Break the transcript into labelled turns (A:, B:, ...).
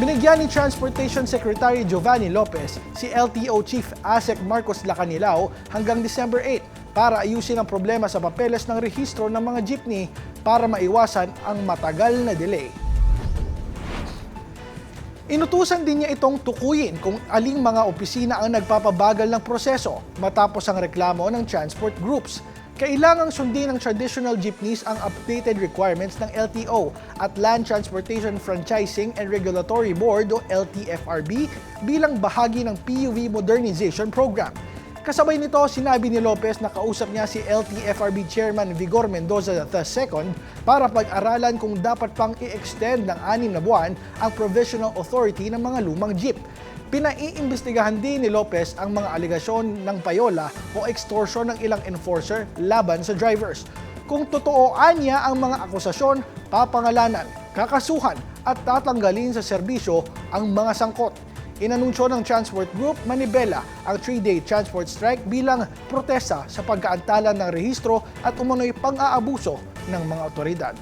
A: Binigyan ni Transportation Secretary Giovanni Lopez si LTO Chief Asek Marcos Lacanilao hanggang December 8 para ayusin ang problema sa papeles ng rehistro ng mga jeepney para maiwasan ang matagal na delay. Inutusan din niya itong tukuyin kung aling mga opisina ang nagpapabagal ng proseso matapos ang reklamo ng transport groups. Kailangang sundin ng traditional jeepneys ang updated requirements ng LTO at Land Transportation Franchising and Regulatory Board o LTFRB bilang bahagi ng PUV Modernization Program. Kasabay nito, sinabi ni Lopez na kausap niya si LTFRB Chairman Vigor Mendoza II para pag-aralan kung dapat pang i-extend ng anim na buwan ang provisional authority ng mga lumang jeep. Pinaiimbestigahan din ni Lopez ang mga aligasyon ng payola o extortion ng ilang enforcer laban sa drivers. Kung totooan niya ang mga akusasyon, papangalanan, kakasuhan at tatanggalin sa serbisyo ang mga sangkot. Inanunsyo ng Transport Group Manibela ang 3-day transport strike bilang protesta sa pagkaantala ng rehistro at umano'y pang-aabuso ng mga otoridad.